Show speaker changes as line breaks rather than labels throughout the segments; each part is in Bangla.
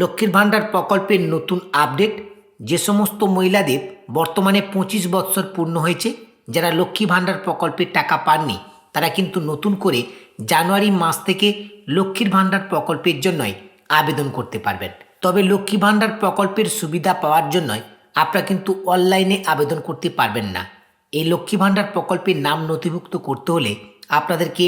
লক্ষ্মীর ভাণ্ডার প্রকল্পের নতুন আপডেট, যে সমস্ত মহিলাদের বর্তমানে পঁচিশ বৎসর পূর্ণ হয়েছে, যারা লক্ষ্মী ভাণ্ডার প্রকল্পের টাকা পাননি, তারা কিন্তু নতুন করে জানুয়ারি মাস থেকে লক্ষ্মীর ভাণ্ডার প্রকল্পের জন্যই আবেদন করতে পারবেন। তবে লক্ষ্মী ভাণ্ডার প্রকল্পের সুবিধা পাওয়ার জন্যই আপনারা কিন্তু অনলাইনে আবেদন করতে পারবেন না। এই লক্ষ্মী ভাণ্ডার প্রকল্পের নাম নথিভুক্ত করতে হলে আপনাদেরকে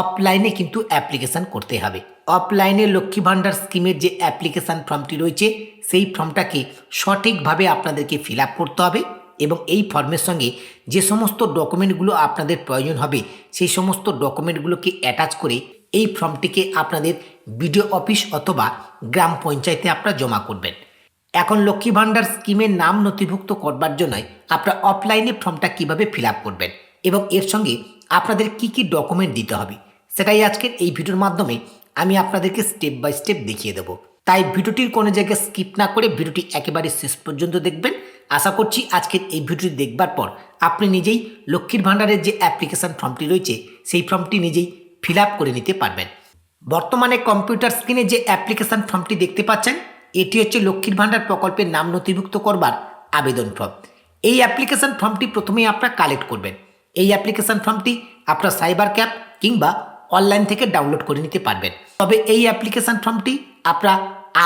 অফলাইনে কিন্তু অ্যাপ্লিকেশান করতে হবে। অফলাইনে লক্ষ্মী ভাণ্ডার স্কিমের যে অ্যাপ্লিকেশান ফর্মটি রয়েছে, সেই ফর্মটাকে সঠিকভাবে আপনাদেরকে ফিল করতে হবে এবং এই ফর্মের সঙ্গে যে সমস্ত ডকুমেন্টগুলো আপনাদের প্রয়োজন হবে, সেই সমস্ত ডকুমেন্টগুলোকে অ্যাটাচ করে এই ফর্মটিকে আপনাদের বিডিও অফিস অথবা গ্রাম পঞ্চায়েতে আপনারা জমা করবেন। এখন লক্ষ্মী ভাণ্ডার স্কিমের নাম নথিভুক্ত করবার জন্য আপনারা অফলাইনে ফর্মটা কীভাবে ফিল করবেন এবং এর সঙ্গে আপনাদের কি কি ডকুমেন্ট দিতে হবে, সেটাই আজকের এই ভিডিওর মাধ্যমে আমি আপনাদেরকে স্টেপ বাই স্টেপ দেখিয়ে দেবো। তাই ভিডিওটির কোনো জায়গায় স্কিপ না করে ভিডিওটি একেবারে শেষ পর্যন্ত দেখবেন। আশা করছি আজকের এই ভিডিওটি দেখবার পর আপনি নিজেই লক্ষ্মীর ভাণ্ডারের যে অ্যাপ্লিকেশন ফর্মটি রয়েছে, সেই ফর্মটি নিজেই ফিল করে নিতে পারবেন। বর্তমানে কম্পিউটার স্ক্রিনে যে অ্যাপ্লিকেশান ফর্মটি দেখতে পাচ্ছেন, এটি হচ্ছে লক্ষ্মীর ভাণ্ডার প্রকল্পের নাম নথিভুক্ত করবার আবেদন ফর্ম এই অ্যাপ্লিকেশন ফর্মটি প্রথমেই আপনারা কালেক্ট করবেন। এই অ্যাপ্লিকেশান ফর্মটি আপনার সাইবার ক্যাপ কিংবা অনলাইন থেকে ডাউনলোড করে নিতে পারবেন। তবে এই অ্যাপ্লিকেশন ফর্মটি আপনারা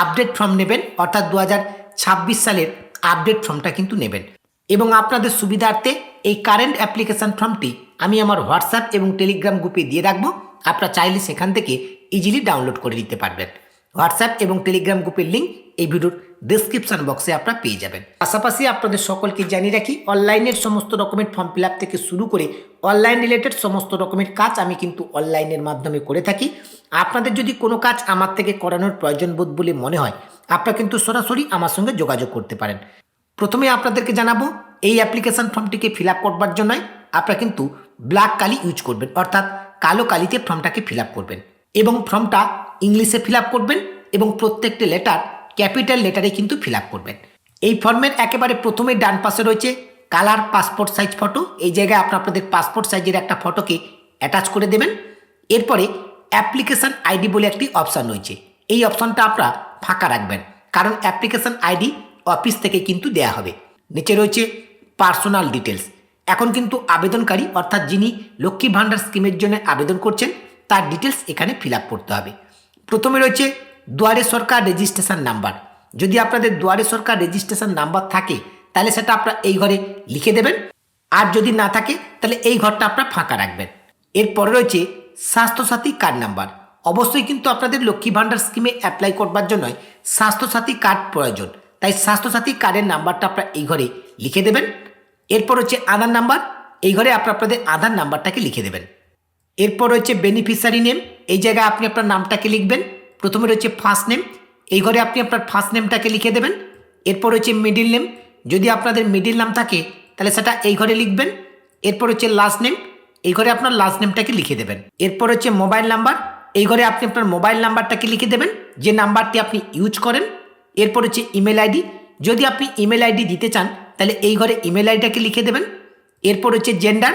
আপডেট ফর্ম নেবেন, অর্থাৎ দু হাজার ছাব্বিশ সালের আপডেট ফর্মটা কিন্তু নেবেন। এবং আপনাদের সুবিধার্থে এই কারেন্ট অ্যাপ্লিকেশন ফর্মটি আমি আমার হোয়াটসঅ্যাপ এবং টেলিগ্রাম গ্রুপে দিয়ে রাখব। আপনারা চাইলে সেখান থেকে ইজিলি ডাউনলোড করে নিতে পারবেন। হোয়াটসঅ্যাপ এবং টেলিগ্রাম গ্রুপের লিঙ্ক এই ভিডিওর ডিসক্রিপশন বক্সে আপনারা পেয়ে যাবেন। পাশাপাশি আপনাদের সকলকে জানিয়ে রাখি, অনলাইনের সমস্ত রকমের ফর্ম ফিল থেকে শুরু করে অনলাইন রিলেটেড সমস্ত রকমের কাজ আমি কিন্তু অনলাইনের মাধ্যমে করে থাকি। আপনাদের যদি কোনো কাজ আমার থেকে করানোর প্রয়োজন বোধ বলে মনে হয়, আপনারা কিন্তু সরাসরি আমার সঙ্গে যোগাযোগ করতে পারেন। প্রথমে আপনাদেরকে জানাব, এই অ্যাপ্লিকেশন ফর্মটিকে ফিল আপ করবার জন্যই আপনারা কিন্তু ব্ল্যাক কালি ইউজ করবেন, অর্থাৎ কালো কালিতে ফর্মটাকে ফিল আপ করবেন। এবং ফর্মটা ইংলিশে ফিল আপ করবেন এবং প্রত্যেকটি লেটার ক্যাপিটাল লেটারে কিন্তু ফিল আপ করবেন। এই ফর্মের একেবারে প্রথমে ডান পাশে রয়েছে কালার পাসপোর্ট সাইজ ফটো। এই জায়গায় আপনার আপনাদের পাসপোর্ট সাইজের একটা ফটোকে অ্যাটাচ করে দেবেন। এরপরে অ্যাপ্লিকেশন আইডি বলে একটি অপশান রয়েছে। এই অপশানটা আপনারা ফাঁকা রাখবেন, কারণ অ্যাপ্লিকেশন আইডি অফিস থেকে কিন্তু দেয়া হবে। নিচে রয়েছে পার্সোনাল ডিটেলস এখন কিন্তু আবেদনকারী, অর্থাৎ যিনি লক্ষ্মী ভাণ্ডার স্কিমের জন্য আবেদন করছেন, তার ডিটেলস এখানে ফিল আপ করতে হবে। প্রথমে রয়েছে দুয়ারে সরকার রেজিস্ট্রেশন নাম্বার। যদি আপনাদের দুয়ারে সরকার রেজিস্ট্রেশন নাম্বার থাকে, তাহলে সেটা আপনারা এই ঘরে লিখে দেবেন। আর যদি না থাকে, তাহলে এই ঘরটা আপনার ফাঁকা রাখবেন। এরপরে রয়েছে স্বাস্থ্যসাথী কার্ড নাম্বার। অবশ্যই কিন্তু আপনাদের লক্ষ্মী ভাণ্ডার স্কিমে অ্যাপ্লাই করবার জন্য স্বাস্থ্যসাথী কার্ড প্রয়োজন। তাই স্বাস্থ্যসাথী কার্ডের নাম্বারটা আপনারা এই ঘরে লিখে দেবেন। এরপর হচ্ছে আধার নাম্বার। এই ঘরে আপনার আপনাদের আধার নাম্বারটাকে লিখে দেবেন। এরপর রয়েছে বেনিফিশিয়ারি নেম। এই জায়গায় আপনি আপনার নামটাকে লিখবেন। প্রথমে রয়েছে ফার্স্ট নেম এই ঘরে আপনি আপনার ফার্স্ট নেমটাকে লিখে দেবেন। এরপর হচ্ছে মিডিল নেম যদি আপনাদের মিডিল নাম থাকে, তাহলে সেটা এই ঘরে লিখবেন। এরপর হচ্ছে লাস্ট নেম এই ঘরে আপনার লাস্ট নেমটাকে লিখে দেবেন। এরপর হচ্ছে মোবাইল নাম্বার এই ঘরে আপনি আপনার মোবাইল নাম্বারটাকে লিখে দেবেন। যে নাম্বারটি আপনি ইউজ করেন, এরপর হচ্ছে ইমেল আইডি যদি আপনি ইমেল আইডি দিতে চান, তাহলে এই ঘরে ইমেল আইডিটাকে লিখে দেবেন। এরপর হচ্ছে জেন্ডার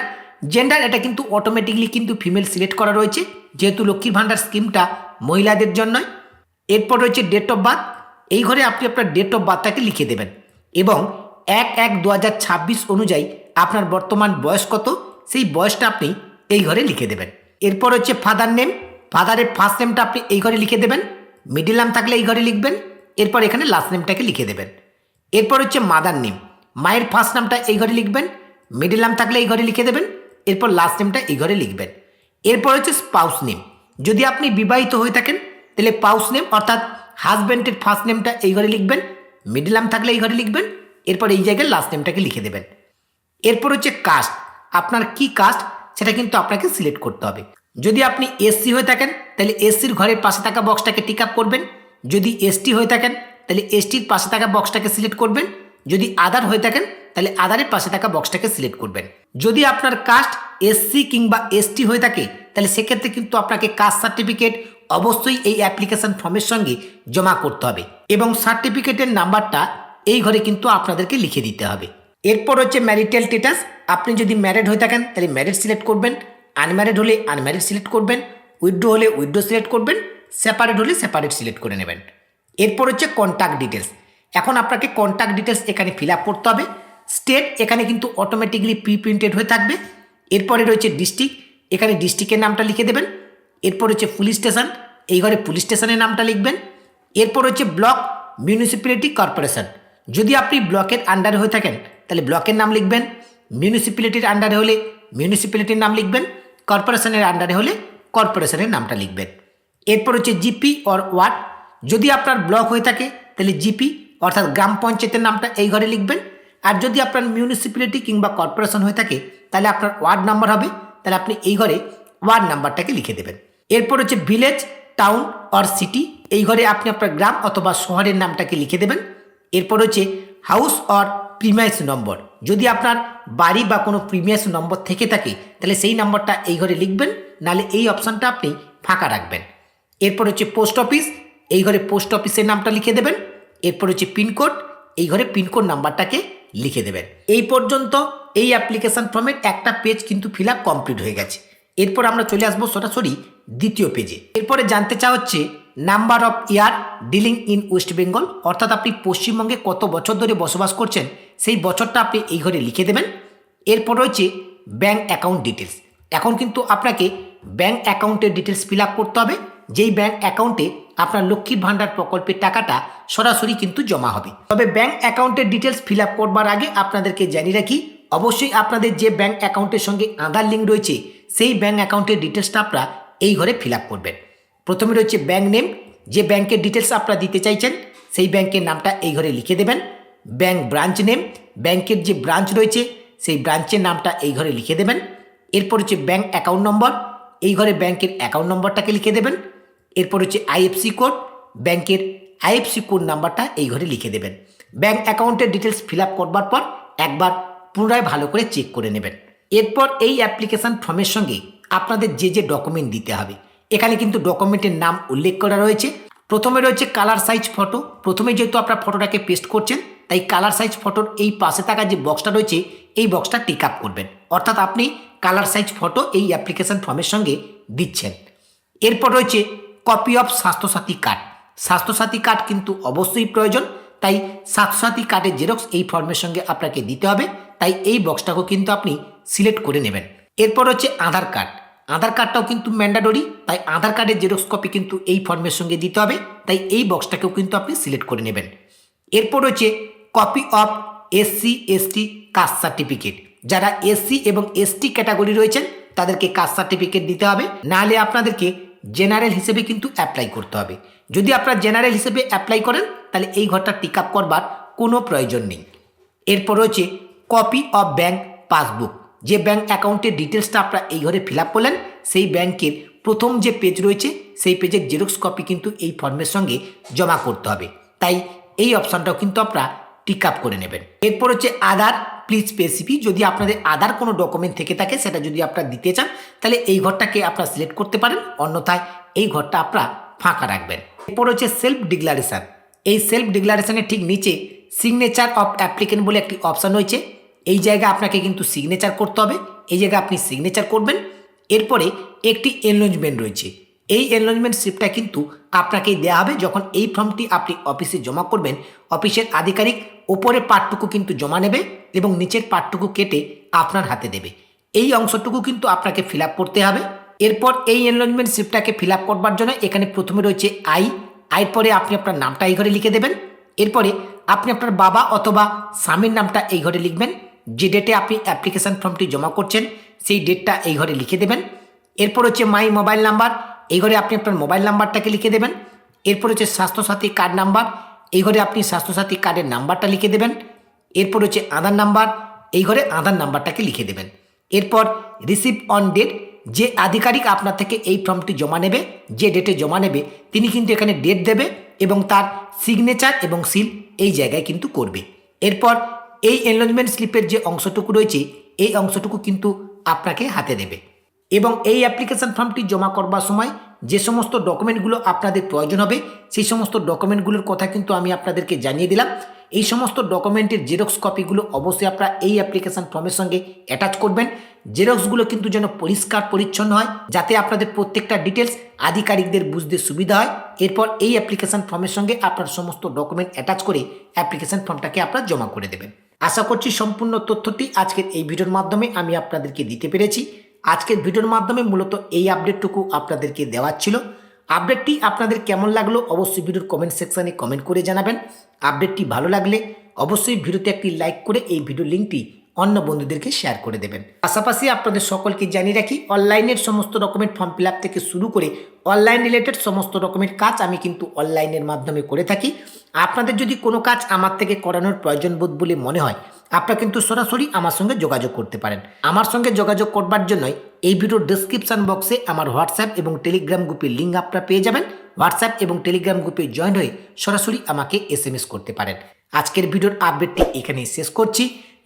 জেন্ডার এটা কিন্তু অটোমেটিকলি কিন্তু ফিমেল সিলেক্ট করা রয়েছে। যেহেতু লক্ষ্মীর ভাণ্ডার স্কিমটা মহিলাদের জন্যই এরপর রয়েছে ডেট অফ বার্থ এই ঘরে আপনি আপনার ডেট অফ বার্থটাকে লিখে দেবেন এবং এক এক দু অনুযায়ী আপনার বর্তমান বয়স কত? সেই বয়সটা আপনি এই ঘরে লিখে দেবেন। এরপর হচ্ছে ফাদার নেম ফাদারের ফার্স্ট নেমটা আপনি এই ঘরে লিখে দেবেন। মিডিল নাম থাকলে এই ঘরে লিখবেন। এরপর এখানে লাস্ট নেমটাকে লিখে দেবেন। এরপর হচ্ছে মাদার নেম মায়ের ফার্স্ট নামটা এই ঘরে লিখবেন। মিডিল নাম থাকলে এই ঘরে লিখে দেবেন। এরপর লাস্ট নেমটা এই ঘরে লিখবেন। এরপর হচ্ছে স্পাউস নেম যদি আপনি বিবাহিত হয়ে থাকেন, তাহলে পাউস নেম অর্থাৎ হাজব্যান্ডের ফার্স্ট নেমটা এই ঘরে লিখবেন মিডিল নাম থাকলে এই ঘরে লিখবেন, এরপর এই জায়গায় লাস্ট নেমটাকে লিখে দেবেন। এরপর হচ্ছে কাস্ট আপনার কি কাস্ট সেটা কিন্তু আপনাকে সিলেক্ট করতে হবে। যদি আপনি এসসি হয়ে থাকেন, তাহলে এসসির ঘরের পাশে থাকা বক্সটাকে টিক আপ করবেন। যদি এসটি হয়ে থাকেন, তাহলে এসটির পাশে থাকা বক্সটাকে সিলেক্ট করবেন। যদি আদার হয়ে থাকেন তাহলে আধারের পাশে থাকা বক্সটাকে সিলেক্ট করবেন। যদি আপনার কাস্ট এসসি কিংবা এসটি হয়ে থাকে, তাহলে সেক্ষেত্রে কিন্তু আপনাকে কাস্ট সার্টিফিকেট অবশ্যই এই অ্যাপ্লিকেশন ফর্মের সঙ্গে জমা করতে হবে এবং সার্টিফিকেটের নাম্বারটা এই ঘরে কিন্তু আপনাদেরকে লিখে দিতে হবে। এরপর হচ্ছে ম্যারিটাল স্টেটাস আপনি যদি ম্যারিড হয়ে থাকেন, তাহলে ম্যারিড সিলেক্ট করবেন আনম্যারিড হলে আনম্যারিড সিলেক্ট করবেন উইথড্রো হলে উইথড্রো সিলেক্ট করবেন সেপারেট হলে সেপারেট সিলেক্ট করে নেবেন। এরপর হচ্ছে কন্ট্যাক্ট ডিটেলস এখন আপনাকে কন্ট্যাক্ট ডিটেলস এখানে ফিল আপ করতে হবে। স্টেট এখানে কিন্তু অটোমেটিকলি প্রি প্রিন্টেড হয়ে থাকবে। এরপরে রয়েছে ডিস্ট্রিক্ট এখানে ডিস্ট্রিক্টের নামটা লিখে দেবেন। এরপর হচ্ছে পুলিশ স্টেশন এই ঘরে পুলিশ স্টেশনের নামটা লিখবেন। এরপর হচ্ছে ব্লক মিউনিসিপ্যালিটি কর্পোরেশন যদি আপনি ব্লকের আন্ডারে হয়ে থাকেন, তাহলে ব্লকের নাম লিখবেন। মিউনিসিপ্যালিটির আন্ডারে হলে মিউনিসিপ্যালিটির নাম লিখবেন। কর্পোরেশনের আন্ডারে হলে কর্পোরেশনের নামটা লিখবেন। এরপর হচ্ছে জিপি অর ওয়ার্ড যদি আপনার ব্লক হয়ে থাকে, তাহলে জিপি অর্থাৎ গ্রাম পঞ্চায়েতের নামটা এই ঘরে লিখবেন। আর যদি আপনার মিউনিসিপ্যালিটি কিংবা কর্পোরেশন হয়ে থাকে, তাহলে আপনার ওয়ার্ড নাম্বার হবে, তাহলে আপনি এই ঘরে ওয়ার্ড নাম্বারটাকে লিখে দেবেন। এরপর হচ্ছে ভিলেজ টাউন অর সিটি এই ঘরে আপনি আপনার গ্রাম অথবা শহরের নামটাকে লিখে দেবেন। এরপর হচ্ছে হাউস অর প্রিমাইস নম্বর যদি আপনার বাড়ি বা কোনো প্রিমিয়াস নম্বর থেকে থাকে, তাহলে সেই নম্বরটা এই ঘরে লিখবেন, নাহলে এই অপশানটা আপনি ফাঁকা রাখবেন। এরপর হচ্ছে পোস্ট অফিস এই ঘরে পোস্ট অফিসের নামটা লিখে দেবেন। এরপর হচ্ছে পিনকোড এই ঘরে পিনকোড নাম্বারটাকে লিখে দেবেন। এই পর্যন্ত এই অ্যাপ্লিকেশন ফর্মের একটা পেজ কিন্তু ফিল কমপ্লিট হয়ে গেছে। এরপর আমরা চলে আসব সরাসরি দ্বিতীয় পেজে এরপরে জানতে চা হচ্ছে number of year dealing in West Bengal অর্থাৎ আপনি পশ্চিমবঙ্গে কত বছর ধরে বসবাস করছেন, সেই বছরটা আপনি এই ঘরে লিখে দেবেন। এরপর রয়েছে ব্যাঙ্ক অ্যাকাউন্ট ডিটেলস এখন কিন্তু আপনাকে ব্যাঙ্ক অ্যাকাউন্টের ডিটেলস ফিল করতে হবে। যেই ব্যাঙ্ক অ্যাকাউন্টে আপনার লক্ষ্মীর ভাণ্ডার প্রকল্পের টাকাটা সরাসরি কিন্তু জমা হবে। তবে ব্যাঙ্ক অ্যাকাউন্টের ডিটেলস ফিল আপ করবার আগে আপনাদেরকে জানিয়ে রাখি, অবশ্যই আপনাদের যে ব্যাঙ্ক অ্যাকাউন্টের সঙ্গে আধার লিঙ্ক রয়েছে, সেই ব্যাংক অ্যাকাউন্টের ডিটেলসটা আপনারা এই ঘরে ফিল আপ করবেন। প্রথমে রয়েছে ব্যাংক নেম, যে ব্যাংকের ডিটেলস আপনারা দিতে চাইছেন, সেই ব্যাংকের নামটা এই ঘরে লিখে দেবেন। ব্যাংক ব্রাঞ্চ নেম, ব্যাংকের যে ব্রাঞ্চ রয়েছে, সেই ব্রাঞ্চের নামটা এই ঘরে লিখে দেবেন। এরপর হচ্ছে ব্যাংক অ্যাকাউন্ট নম্বর, এই ঘরে ব্যাংকের অ্যাকাউন্ট নম্বরটাকে লিখে দেবেন। এরপর হচ্ছে আইএফসি কোড ব্যাংকের আইএফসি কোড নাম্বারটা এই ঘরে লিখে দেবেন। ব্যাংক অ্যাকাউন্টের ডিটেলস ফিল আপ করবার পর একবার পুনরায় ভালো করে চেক করে নেবেন। এরপর এই অ্যাপ্লিকেশান ফর্মের সঙ্গে আপনাদের যে যে ডকুমেন্ট দিতে হবে, এখানে কিন্তু ডকুমেন্টের নাম উল্লেখ করা রয়েছে। প্রথমে রয়েছে কালার সাইজ ফটো প্রথমে যেহেতু আপনার ফটোটাকে পেস্ট করছেন, তাই কালার সাইজ ফটোর এই পাশে থাকা যে বক্সটা রয়েছে, এই বক্সটা টিক আপ করবেন। অর্থাৎ আপনি কালার সাইজ ফটো এই অ্যাপ্লিকেশন ফর্মের সঙ্গে দিচ্ছেন। এরপর রয়েছে copy of Swasthya Sathi card Swasthya Sathi card কিন্তু অবশ্যই প্রয়োজন, তাই স্বাস্থ্যসাথী কার্ডের জেরক্স এই ফর্মের সঙ্গে আপনাকে দিতে হবে, তাই এই বক্সটাকেও কিন্তু আপনি সিলেক্ট করে নেবেন। এরপর হচ্ছে আধার কার্ড আধার কার্ডটাও কিন্তু ম্যান্ডাটরি তাই আধার কার্ডের জেরক্স কপি কিন্তু এই ফর্মের সঙ্গে দিতে হবে, তাই এই বক্সটাকেও কিন্তু আপনি সিলেক্ট করে নেবেন। এরপর রয়েছে copy of SC ST caste certificate যারা এসসি এবং এসটি ক্যাটাগরি রয়েছেন, তাদেরকে কাস্ট সার্টিফিকেট দিতে হবে, নাহলে আপনাদেরকে জেনারেল হিসেবে কিন্তু অ্যাপ্লাই করতে হবে। যদি আপনারা জেনারেল হিসেবে অ্যাপ্লাই করেন, তাহলে এই ঘরটা টিক আপ করবার কোনো প্রয়োজন নেই। এরপর রয়েছে কপি অফ ব্যাংক পাসবুক যে ব্যাংক অ্যাকাউন্টের ডিটেলসটা আপনারা এই ঘরে ফিল আপ করলেন, সেই ব্যাংকের প্রথম যে পেজ রয়েছে, সেই পেজের জেরক্স কপি কিন্তু এই ফর্মের সঙ্গে জমা করতে হবে। তাই এই অপশানটাও কিন্তু আপনারা টিক আপ করে নেবেন। এরপর হচ্ছে আধার প্লিজ স্পেসিফি যদি আপনাদের আধার কোনো ডকুমেন্ট থেকে থাকে, সেটা যদি আপনারা দিতে চান, তাহলে এই ঘরটাকে আপনারা সিলেক্ট করতে পারেন, অন্যথায় এই ঘরটা আপনারা ফাঁকা রাখবেন। এরপর হচ্ছে সেলফ ডিক্লারেশান এই সেলফ ডিক্লারেশানের ঠিক নিচে সিগনেচার অফ অ্যাপ্লিকেন্ট বলে একটি অপশান রয়েছে। এই জায়গায় আপনাকে কিন্তু সিগনেচার করতে হবে। এই জায়গায় আপনি সিগনেচার করবেন। এরপরে একটি এনলজমেন্ট রয়েছে। এই এনলজমেন্ট স্লিপটা কিন্তু আপনাকেই দেওয়া হবে যখন এই ফর্মটি আপনি অফিসে জমা করবেন। অফিসের আধিকারিক ওপরের পার্টটুকু কিন্তু জমা নেবে এবং নিচের পার্টটুকু কেটে আপনার হাতে দেবে। এই অংশটুকু কিন্তু আপনাকে ফিল করতে হবে। এরপর এই এনলজমেন্ট স্লিপটাকে ফিল করবার জন্য এখানে প্রথমে রয়েছে আই আয়ের পরে আপনি আপনার নামটা এই ঘরে লিখে দেবেন। এরপরে আপনি আপনার বাবা অথবা স্বামীর নামটা এই ঘরে লিখবেন। যে ডেটে আপনি অ্যাপ্লিকেশান ফর্মটি জমা করছেন, সেই ডেটটা এই ঘরে লিখে দেবেন। এরপর হচ্ছে মাই মোবাইল নাম্বার এই ঘরে আপনি আপনার মোবাইল নাম্বারটাকে লিখে দেবেন। এরপর হচ্ছে স্বাস্থ্যসাথী কার্ড নাম্বার। এই ঘরে আপনি স্বাস্থ্যসাথী কার্ডের নাম্বারটা লিখে দেবেন। এরপর হচ্ছে আধার নাম্বার। এই ঘরে আধার নাম্বারটাকে লিখে দেবেন। এরপর রিসিভ অন ডেট। যে আধিকারিক আপনার থেকে এই ফর্মটি জমা নেবে, যে ডেটে জমা নেবে, তিনি কিন্তু এখানে ডেট দেবে এবং তার সিগনেচার এবং সিল এই জায়গায় কিন্তু করবে। এরপর এই এনলজমেন্ট স্লিপের যে অংশটুকু রয়েছে, এই অংশটুকু কিন্তু আপনাকে হাতে দেবে। এবং এই অ্যাপ্লিকেশন ফর্মটি জমা করবার সময় যে সমস্ত ডকুমেন্টগুলো আপনাদের প্রয়োজন হবে, সেই সমস্ত ডকুমেন্টগুলোর কথা কিন্তু আমি আপনাদেরকে জানিয়ে দিলাম। এই সমস্ত ডকুমেন্টের জেরক্স কপিগুলো অবশ্যই আপনারা এই অ্যাপ্লিকেশন ফর্মের সঙ্গে অ্যাটাচ করবেন। জেরক্সগুলো কিন্তু যেন পরিষ্কার, পরিচ্ছন্ন হয়, যাতে আপনাদের প্রত্যেকটা ডিটেলস আধিকারিকদের বুঝতে সুবিধা হয়। এরপর এই অ্যাপ্লিকেশন ফর্মের সঙ্গে আপনার সমস্ত ডকুমেন্ট অ্যাটাচ করে অ্যাপ্লিকেশন ফর্মটাকে আপনারা জমা করে দেবেন। আশা করছি সম্পূর্ণ তথ্যটি আজকের এই ভিডিওর মাধ্যমে আমি আপনাদেরকে দিতে পেরেছি। আজকের ভিডিওর মাধ্যমে মূলত এই আপডেটটুকু আপনাদেরকে দেওয়ার ছিল। আপডেটটি আপনাদের কেমন লাগল অবশ্যই ভিডিওর কমেন্ট সেকশানে কমেন্ট করে জানাবেন। আপডেটটি ভালো লাগলে অবশ্যই ভিডিওতে একটি লাইক করে এই ভিডিও লিঙ্কটি অন্য বন্ধুদেরকে শেয়ার করে দেবেন। পাশাপাশি আপনাদের সকলকে জানিয়ে রাখি অনলাইনের সমস্ত রকমের ফর্ম ফিল থেকে শুরু করে অনলাইন রিলেটেড সমস্ত রকমের কাজ আমি কিন্তু অনলাইনের মাধ্যমে করে থাকি। আপনাদের যদি কোনো কাজ আমার থেকে করানোর প্রয়োজন বোধ বলে মনে হয় আপনারা কিন্তু সরাসরি আমার সঙ্গে যোগাযোগ করতে পারেন। আমার সঙ্গে যোগাযোগ করবার জন্যই এই ভিডিওর ডিসক্রিপশন বক্সে আমার হোয়াটসঅ্যাপ এবং টেলিগ্রাম গ্রুপের লিঙ্ক আপনারা পেয়ে যাবেন। হোয়াটসঅ্যাপ এবং টেলিগ্রাম গ্রুপে জয়েন হয়ে সরাসরি আমাকে এস করতে পারেন। আজকের ভিডিওর আপডেটটি এখানেই শেষ করছি।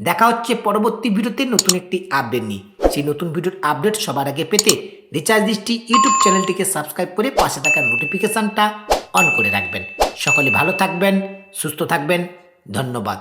দেখা হচ্ছে পরবর্তী ভিডিওতে নতুন একটি আপডেট নিয়ে। সেই নতুন ভিডিওর আপডেট সবার আগে পেতে রিচার্জ দৃষ্টি ইউটিউব চ্যানেলটিকে সাবস্ক্রাইব করে পাশে থাকা নোটিফিকেশানটা অন করে রাখবেন। সকলে ভালো থাকবেন, সুস্থ থাকবেন। ধন্যবাদ।